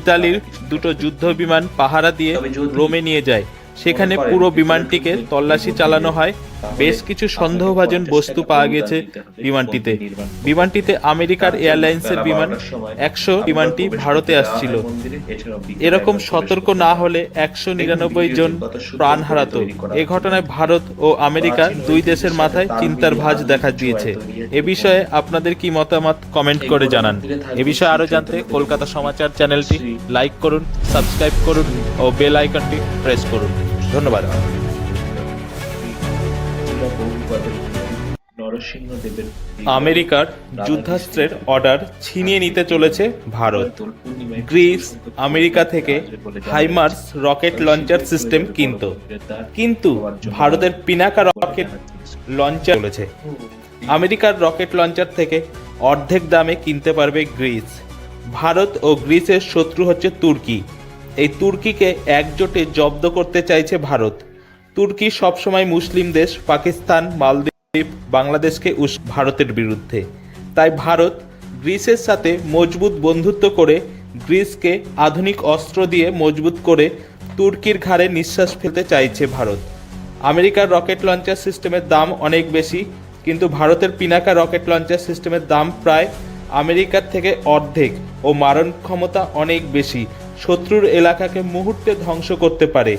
ইতালির দুটো যুদ্ধ বিমান পাহারা দিয়ে রোমে নিয়ে যায়। সেখানে পুরো বিমানটিকে তল্লাশি চালানো হয়। বেশ কিছু সন্দেহভাজন বস্তু পাওয়া গেছে বিমানটিতে। বিমানটিতে আমেরিকার এয়ারলাইন্সের বিমান একশো বিমানটি ভারতে আসছিল। এরকম সতর্ক না হলে একশো নিরানব্বই জন প্রাণ হারাতো। এ ঘটনায় ভারত ও আমেরিকা দুই দেশের মাথায় চিন্তার ভাঁজ দেখা দিয়েছে। এ বিষয়ে আপনাদের কি মতামত কমেন্ট করে জানান। এ বিষয়ে আরও জানতে কলকাতা সমাচার চ্যানেলটি লাইক করুন সাবস্ক্রাইব করুন ও বেল আইকনটি প্রেস করুন। ধন্যবাদ। আমেরিকার যুদ্ধাস্ত্রের অর্ডার ছিনিয়ে নিতে চলেছে ভারত। গ্রিস আমেরিকা থেকে হাইমার্স রকেট লঞ্চার সিস্টেম কিনত কিন্তু ভারতের পিনাকা রকেট লঞ্চার চলেছে। আমেরিকার রকেট লঞ্চার থেকে অর্ধেক দামে কিনতে পারবে গ্রিস। ভারত ও গ্রিসের শত্রু হচ্ছে তুর্কি। এই তুর্কিকে একজোটে জব্দ করতে চাইছে ভারত। তুর্কি সবসময় মুসলিম দেশ, পাকিস্তান, মালদ্বীপ, বাংলাদেশকে উস ভারতের বিরুদ্ধে। তাই ভারত গ্রিসের সাথে মজবুত বন্ধুত্ব করে গ্রিসকে আধুনিক অস্ত্র দিয়ে মজবুত করে তুর্কির ঘাড়ে নিঃশ্বাস ফেলতে চাইছে ভারত। আমেরিকার রকেট লঞ্চার সিস্টেমের দাম অনেক বেশি, কিন্তু ভারতের পিনাকা রকেট লঞ্চার সিস্টেমের দাম প্রায় আমেরিকার থেকে অর্ধেক ও মারণ ক্ষমতা অনেক বেশি। শত্রুর এলাকাকে মুহূর্তে ধ্বংস করতে পারে।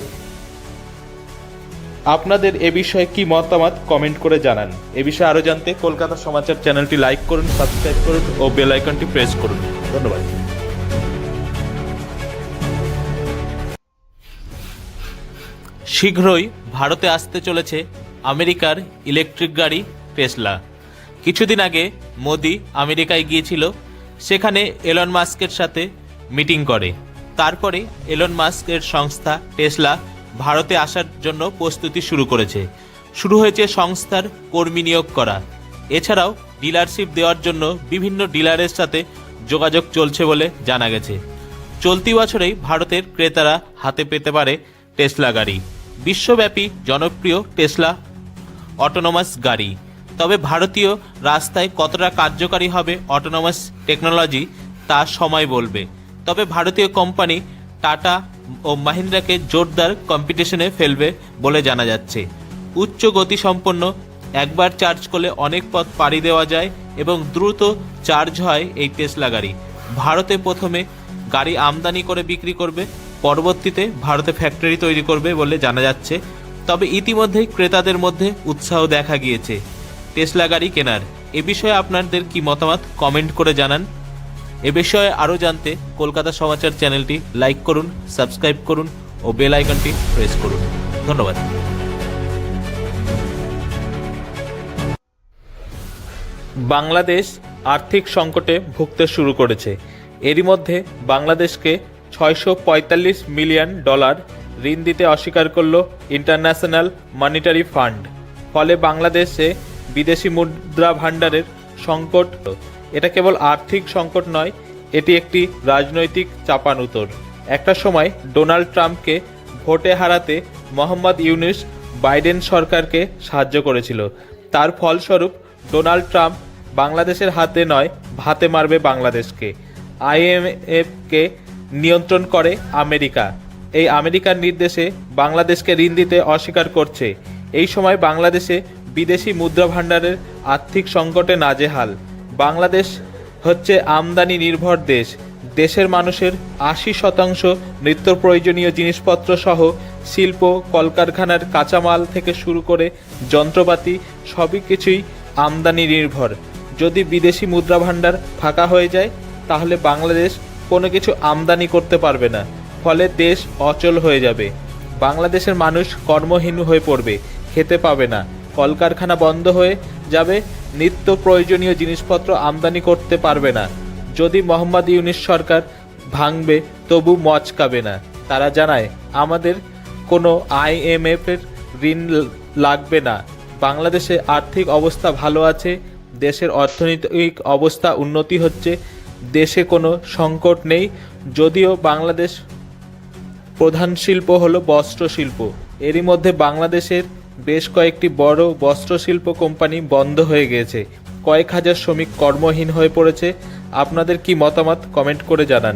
আপনাদের এ বিষয়ে কি মতামত কমেন্ট করে জানান। এ বিষয়ে আরও জানতে কলকাতা সমাচার চ্যানেলটি লাইক করুন, সাবস্ক্রাইব করুন ও বেল আইকনটি প্রেস করুন। ধন্যবাদ। শীঘ্রই ভারতে আসতে চলেছে আমেরিকার ইলেকট্রিক গাড়ি টেসলা। কিছুদিন আগে মোদি আমেরিকায় গিয়েছিল, সেখানে এলন মাস্কের সাথে মিটিং করে। তারপরে এলন মাস্কের সংস্থা টেসলা ভারতে আসার জন্য প্রস্তুতি শুরু করেছে। শুরু হয়েছে সংস্থার কর্মী নিয়োগ করা। এছাড়াও ডিলারশিপ দেওয়ার জন্য বিভিন্ন ডিলারের সাথে যোগাযোগ চলছে বলে জানা গেছে। চলতি বছরেই ভারতের ক্রেতারা হাতে পেতে পারে টেসলা গাড়ি। বিশ্বব্যাপী জনপ্রিয় টেসলা অটোনোমাস গাড়ি। তবে ভারতীয় রাস্তায় কতটা কার্যকারী হবে অটোনোমাস টেকনোলজি তা সময় বলবে। তবে ভারতীয় কোম্পানি টাটা ও মাহিন্দ্রাকে জোরদার কম্পিটিশনে ফেলবে বলে জানা যাচ্ছে। উচ্চ গতি সম্পন্ন, একবার চার্জ করলে অনেক পথ পাড়ি দেওয়া যায় এবং দ্রুত চার্জ হয় এই টেসলা গাড়ি। ভারতে প্রথমে গাড়ি আমদানি করে বিক্রি করবে, পরবর্তীতে ভারতে ফ্যাক্টরি তৈরি করবে বলে জানা যাচ্ছে। তবে ইতিমধ্যেই ক্রেতাদের মধ্যে উৎসাহ দেখা গিয়েছে। টেসলা গাড়ি কেনার। এ বিষয়ে আপনাদের কি মতামত? কমেন্ট করে জানান। এ বিষয়ে আরও জানতে কলকাতা সমাচার চ্যানেলটি লাইক করুন, সাবস্ক্রাইব করুন ও বেল আইকনটি প্রেস করুন। ধন্যবাদ। বাংলাদেশ আর্থিক সংকটে ভুগতে শুরু করেছে। এরই মধ্যে বাংলাদেশকে ছয়শো পঁয়তাল্লিশ মিলিয়ন ডলার ঋণ দিতে অস্বীকার করল ইন্টারন্যাশনাল মনিটারি ফান্ড। ফলে বাংলাদেশে বিদেশি মুদ্রা ভাণ্ডারের সংকট এটা কেবল আর্থিক সংকট নয়, এটি একটি রাজনৈতিক চাপানুতর। একটা সময় ডোনাল্ড ট্রাম্পকে ভোটে হারাতে মোহাম্মদ ইউনুস বাইডেন সরকারকে সাহায্য করেছিল। তার ফলস্বরূপ ডোনাল্ড ট্রাম্প বাংলাদেশের হাতে নয়, ভাতে মারবে বাংলাদেশকে। আইএমএফকে নিয়ন্ত্রণ করে আমেরিকা। এই আমেরিকার নির্দেশে বাংলাদেশকে ঋণ দিতে অস্বীকার করছে। এই সময় বাংলাদেশে বিদেশি মুদ্রা ভাণ্ডারের আর্থিক সংকটে নাজেহাল। বাংলাদেশ হচ্ছে আমদানি নির্ভর দেশ। দেশের মানুষের আশি শতাংশ নিত্য প্রয়োজনীয় জিনিসপত্র সহ শিল্প, কলকারখানার কাঁচামাল থেকে শুরু করে যন্ত্রপাতি, সবই কিছুই আমদানি নির্ভর। যদি বিদেশি মুদ্রা ভাণ্ডার ফাঁকা হয়ে যায়, তাহলে বাংলাদেশ কোনো কিছু আমদানি করতে পারবে না, ফলে দেশ অচল হয়ে যাবে। বাংলাদেশের মানুষ কর্মহীন হয়ে পড়বে, খেতে পাবে না, কলকারখানা বন্ধ হয়ে যাবে নিত্য প্রয়োজনীয় জিনিসপত্র আমদানি করতে পারবে না। যদি মোহাম্মদ ইউনিস সরকার ভাঙবে, তবু মচকাবে না। তারা জানায়, আমাদের কোনো আইএমএফ এর ঋণ লাগবে না। বাংলাদেশে আর্থিক অবস্থা ভালো আছে, দেশের অর্থনৈতিক অবস্থা উন্নতি হচ্ছে, দেশে কোনো সংকট নেই, যদিও বাংলাদেশ প্রধান শিল্প হলো বস্ত্র শিল্প। এরই মধ্যে বাংলাদেশের বেশ কয়েকটি বড় বস্ত্র শিল্প কোম্পানি বন্ধ হয়ে গিয়েছে। কয়েক হাজার শ্রমিক কর্মহীন হয়ে পড়েছে। আপনাদের কি মতামত কমেন্ট করে জানান।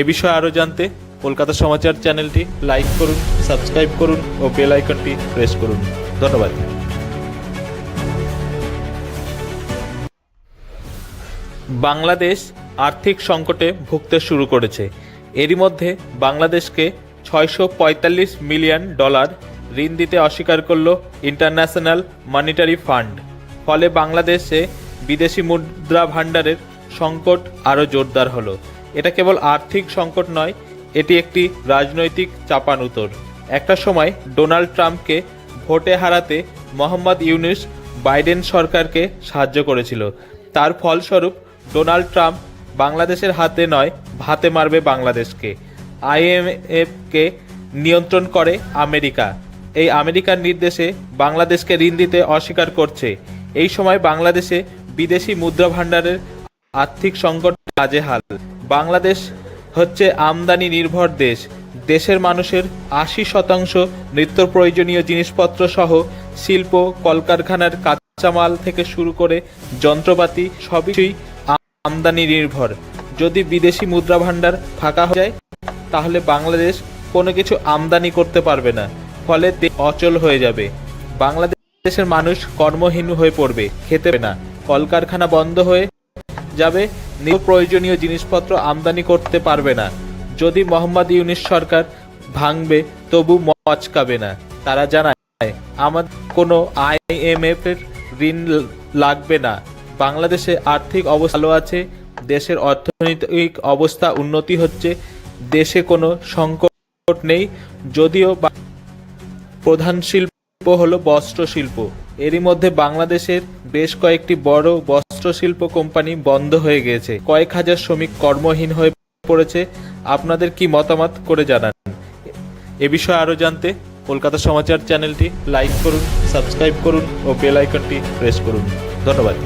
এ বিষয়ে আরও জানতে কলকাতা সমাচার চ্যানেলটি লাইক করুন, সাবস্ক্রাইব করুন ও বেল আইকনটি প্রেস করুন। ধন্যবাদ। বাংলাদেশ আর্থিক সংকটে ভুগতে শুরু করেছে। এরই মধ্যে বাংলাদেশকে ছয়শো পঁয়তাল্লিশ মিলিয়ন ডলার ঋণ দিতে অস্বীকার করল ইন্টারন্যাশনাল মনিটারি ফান্ড। ফলে বাংলাদেশে বিদেশি মুদ্রা ভাণ্ডারের সংকট আরও জোরদার হলো। এটা কেবল আর্থিক সংকট নয়, এটি একটি রাজনৈতিক চাপান চাপানুতর। একটা সময় ডোনাল্ড ট্রাম্পকে ভোটে হারাতে মোহাম্মদ ইউনুস বাইডেন সরকারকে সাহায্য করেছিল। তার ফলস্বরূপ ডোনাল্ড ট্রাম্প বাংলাদেশের হাতে নয়, ভাতে মারবে বাংলাদেশকে। আইএমএফকে নিয়ন্ত্রণ করে আমেরিকা। এই আমেরিকার নির্দেশে বাংলাদেশকে ঋণ দিতে অস্বীকার করছে। এই সময় বাংলাদেশে বিদেশি মুদ্রা ভাণ্ডারের আর্থিক সংকট নাজেহাল বাংলাদেশ হচ্ছে আমদানি নির্ভর দেশ। দেশের মানুষের আশি শতাংশ নিত্য প্রয়োজনীয় জিনিসপত্র সহ শিল্প, কলকারখানার কাঁচামাল থেকে শুরু করে যন্ত্রপাতি সবই আমদানি নির্ভর। যদি বিদেশি মুদ্রা ভাণ্ডার ফাঁকা হয়ে যায়, তাহলে বাংলাদেশ কোনো কিছু আমদানি করতে পারবে না। ফলে অচল হয়ে যাবে। বাংলাদেশের মানুষ কর্মহীন হয়ে পড়বে, খেতে না। কলকারখানা বন্ধ হয়ে যাবে প্রয়োজনীয় জিনিসপত্র আমদানি করতে পারবে না। যদি মোহাম্মদ ইউনিস সরকার ভাঙবে, তবু মচকাবে না। তারা জানায়, আমাদের কোনো আইএমএফ এর ঋণ লাগবে না। বাংলাদেশে আর্থিক অবস্থা ভালো আছে, দেশের অর্থনৈতিক অবস্থা উন্নতি হচ্ছে, দেশে কোনো সংকট নেই। যদিও প্রধান শিল্প হলো বস্ত্র শিল্প এরই মধ্যে বাংলাদেশের বেশ কয়েকটি বড় বস্ত্র শিল্প কোম্পানি বন্ধ হয়ে গিয়েছে। কয়েক হাজার শ্রমিক কর্মহীন হয়ে পড়েছে। আপনাদের কি মতামত করে জানান? এ বিষয়ে আরও জানতে কলকাতা সমাচার চ্যানেলটি লাইক করুন, সাবস্ক্রাইব করুন ও বেল আইকনটি প্রেস করুন। ধন্যবাদ।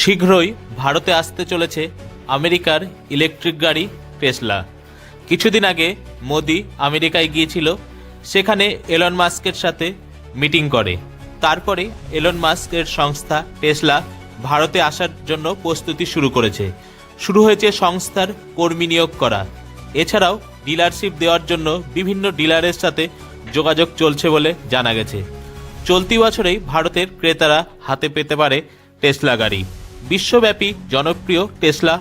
শীঘ্রই ভারতে আসতে চলেছে আমেরিকার ইলেকট্রিক গাড়ি টেসলা কিছুদিন আগে মোদি আমেরিকায় গিয়েছিল, সেখানে এলন মাস্কের সাথে মিটিং করে। তারপরে এলন মাস্কের সংস্থা টেসলা ভারতে আসার জন্য প্রস্তুতি শুরু করেছে। শুরু হয়েছে সংস্থার কর্মী নিয়োগ করা। এছাড়াও ডিলারশিপ দেওয়ার জন্য বিভিন্ন ডিলারের সাথে যোগাযোগ চলছে বলে জানা গেছে। চলতি বছরেই ভারতের ক্রেতারা হাতে পেতে পারে টেসলা গাড়ি। বিশ্বব্যাপী জনপ্রিয় টেসলা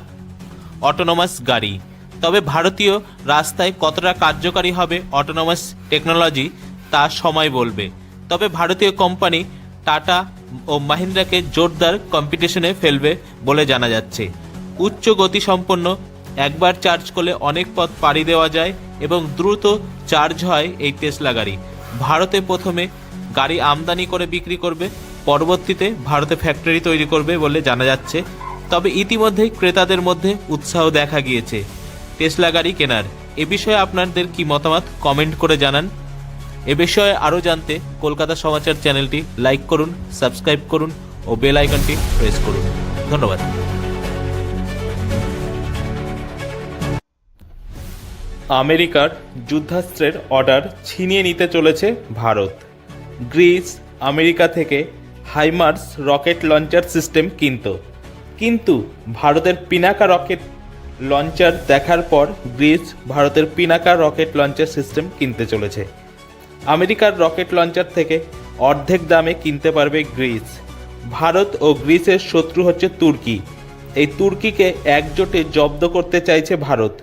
অটোনোমাস গাড়ি। তবে ভারতীয় রাস্তায় কতটা কার্যকারী হবে অটোনোমাস টেকনোলজি তা সময় বলবে। তবে ভারতীয় কোম্পানি টাটা ও মাহিন্দ্রাকে জোরদার কম্পিটিশনে ফেলবে বলে জানা যাচ্ছে। উচ্চ গতিসম্পন্ন, একবার চার্জ করলে অনেক পথ পাড়ি দেওয়া যায় এবং দ্রুত চার্জ হয় এই টেসলা গাড়ি। ভারতে প্রথমে গাড়ি আমদানি করে বিক্রি করবে, পরবর্তীতে ভারতে ফ্যাক্টরি তৈরি করবে বলে জানা যাচ্ছে। তবে ইতিমধ্যেই ক্রেতাদের মধ্যে উৎসাহ দেখা গিয়েছে। টেসলা গাড়ি কেনার। এ বিষয়ে আপনাদের কি মতামত? কমেন্ট করে জানান। এ বিষয়ে আরও জানতে কলকাতা সমাচার চ্যানেলটি লাইক করুন, সাবস্ক্রাইব করুন ও বেল আইকনটি প্রেস করুন। ধন্যবাদ। আমেরিকার যুদ্ধাস্ত্রের অর্ডার ছিনিয়ে নিতে চলেছে ভারত। গ্রিস, আমেরিকা থেকে হাইমার্স রকেট লঞ্চার সিস্টেম কিনত। কিন্তু ভারতের পিনাকা রকেট লঞ্চার দেখার পর গ্রিস ভারতের পিনাকার রকেট লঞ্চার সিস্টেম কিনতে চলেছে। আমেরিকার রকেট লঞ্চার থেকে অর্ধেক দামে কিনতে পারবে গ্রিস। ভারত ও গ্রিসের শত্রু হচ্ছে তুর্কি। এই তুর্কিকে একজোটে জব্দ করতে চাইছে ভারত।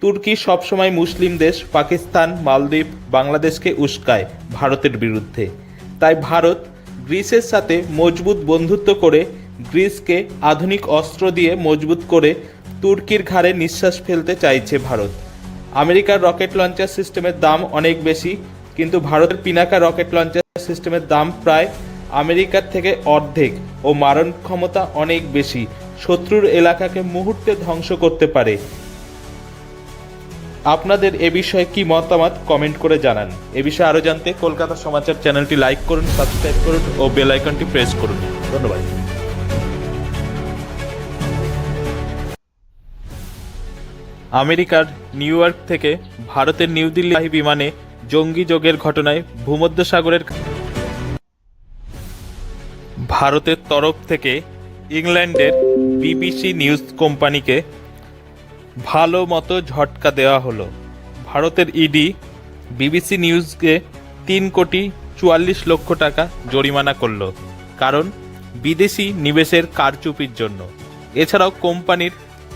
তুর্কি সবসময় মুসলিম দেশ, পাকিস্তান, মালদ্বীপ, বাংলাদেশকে উস্কায় ভারতের বিরুদ্ধে। তাই ভারত গ্রিসের সাথে মজবুত বন্ধুত্ব করে গ্রিসকে আধুনিক অস্ত্র দিয়ে মজবুত করে তুর্কির ঘাড়ে নিঃশ্বাস ফেলতে চাইছে ভারত। আমেরিকার রকেট লঞ্চার সিস্টেমের দাম অনেক বেশি, কিন্তু ভারতের পিনাকা রকেট লঞ্চার সিস্টেমের দাম প্রায় আমেরিকার থেকে অর্ধেক ও মারণ ক্ষমতা অনেক বেশি। শত্রুর এলাকাকে মুহূর্তে ধ্বংস করতে পারে। আপনাদের এ বিষয়ে কি মতামত কমেন্ট করে জানান। এ বিষয়ে আরও জানতে কলকাতা সমাচার চ্যানেলটি লাইক করুন, সাবস্ক্রাইব করুন ও বেল আইকনটি প্রেস করুন। ধন্যবাদ। আমেরিকার নিউ ইয়র্ক থেকে ভারতের নিউ দিল্লি বিমানে জঙ্গি যোগের ঘটনায় ভূমধ্যসাগরের ভারতের তরফ থেকে ইংল্যান্ডের বিবিসি নিউজ কোম্পানিকে ভালো মতো ঝটকা দেওয়া হলো। ভারতের ইডি বিবিসি নিউজকে তিন কোটি চুয়াল্লিশ লক্ষ টাকা জরিমানা করল, কারণ বিদেশি নিবেশের কারচুপির জন্য। এছাড়াও কোম্পানির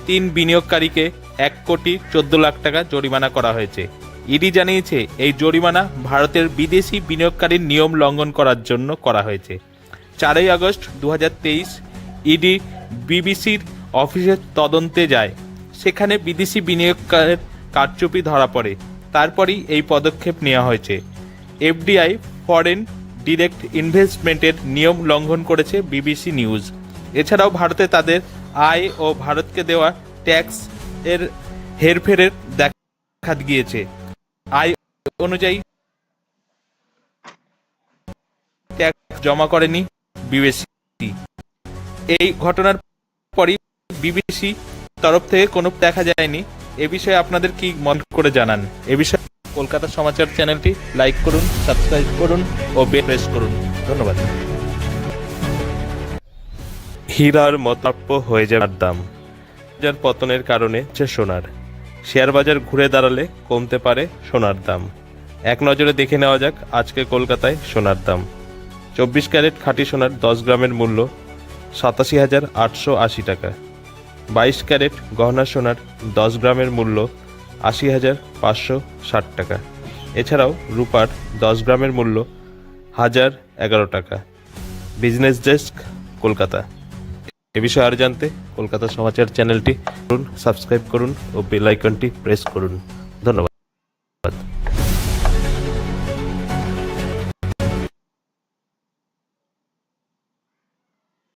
তিন বিনিয়োগকারীকে এক কোটি চোদ্দ লাখ টাকা জরিমানা করা হয়েছে। ইডি জানিয়েছে, এই জরিমানা ভারতের বিদেশি বিনিয়োগকারীর নিয়ম লঙ্ঘন করার জন্য করা হয়েছে। চারই আগস্ট দু হাজার তেইশ ইডি বিবিসির অফিসের তদন্তে যায়। সেখানে বিদেশি বিনিয়োগকারের কারচুপি ধরা পড়ে। তারপরই এই পদক্ষেপ নেওয়া হয়েছে। এফডিআই ফরেন ডিরেক্ট ইনভেস্টমেন্টের নিয়ম লঙ্ঘন করেছে বিবিসি নিউজ। এছাড়াও ভারতে তাদের আয় ও ভারতকে দেওয়া ট্যাক্স এর হেরফেরের দেখা গিয়েছে আয় অনুযায়ী ট্যাক্স জমা করেনি বিবিসি। এই ঘটনার পরই বিবিসি তরফ থেকে কোনো দেখা যায়নি। এ বিষয়ে আপনাদের কি মন করে জানান? এ বিষয়ে কলকাতা সমাচার চ্যানেলটি লাইক করুন, সাবস্ক্রাইব করুন ও বেল প্রেস করুন। ধন্যবাদ। হীরার মতাপ্য হয়ে যাওয়ার দাম। বাজার পতনের কারণে হচ্ছে সোনার। শেয়ার বাজার ঘুরে দাঁড়ালে কমতে পারে সোনার দাম। এক নজরে দেখে নেওয়া যাক আজকে কলকাতায় সোনার দাম। চব্বিশ ক্যারেট খাঁটি সোনার দশ গ্রামের মূল্য সাতাশি হাজার আটশো আশি টাকা। বাইশ ক্যারেট গহনা সোনার দশ গ্রামের মূল্য আশি হাজার পাঁচশো ষাট টাকা। এছাড়াও রূপার দশ গ্রামের মূল্য হাজার এগারো টাকা। Business desk, Kolkata. এ বিষয়ে আর জানতে কলকাতা সমাচার চ্যানেলটি সাবস্ক্রাইব করুন ও বেল আইকনটি প্রেস করুন। ধন্যবাদ।